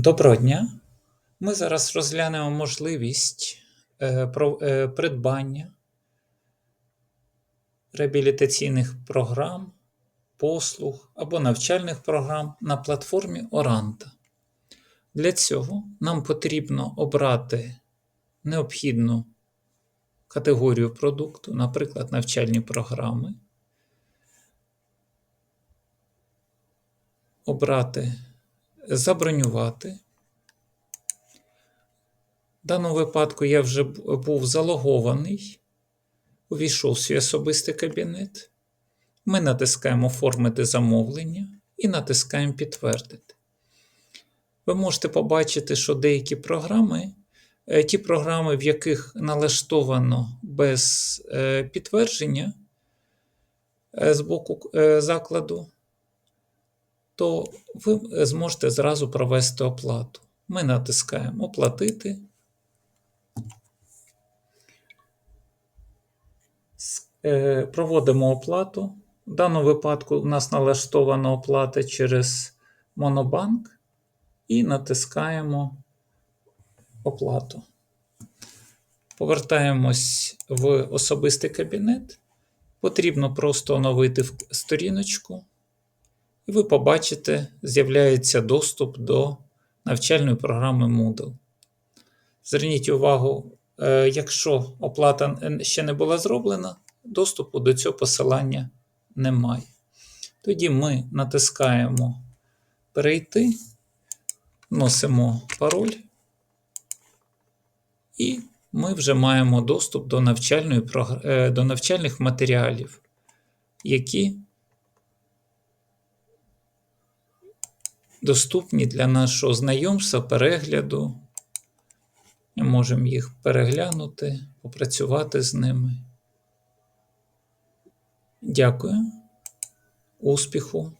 Доброго дня! Ми зараз розглянемо можливість е, е, придбання реабілітаційних програм, послуг або навчальних програм на платформі Оранда. Для цього нам потрібно обрати необхідну категорію продукту, наприклад, навчальні програми, обрати забронювати. В даному випадку я вже був залогований, увійшов в свій особистий кабінет. Ми натискаємо Оформити замовлення і натискаємо Підтвердити. Ви можете побачити, що деякі програми, е, ті програми, в яких налаштовано без е, підтвердження е, з боку закладу, то ви зможете зразу провести оплату. Ми натискаємо Оплатити. Е, Проводимо оплату. В даному випадку у нас налаштована оплата через Монобанк і натискаємо оплату. Повертаємось в особистий кабінет. Потрібно просто оновити сторіночку. І ви побачите, з'являється доступ до навчальної програми Moodle. Зверніть увагу, е, якщо оплата ще не була зроблена, доступу до цього посилання немає. Тоді ми натискаємо Перейти, вносимо пароль, і ми вже маємо доступ до, навчальної, е, до навчальних матеріалів, які доступні для нашого знайомства, перегляду. Ми можемо їх переглянути, попрацювати з ними. Дякую. Успіху!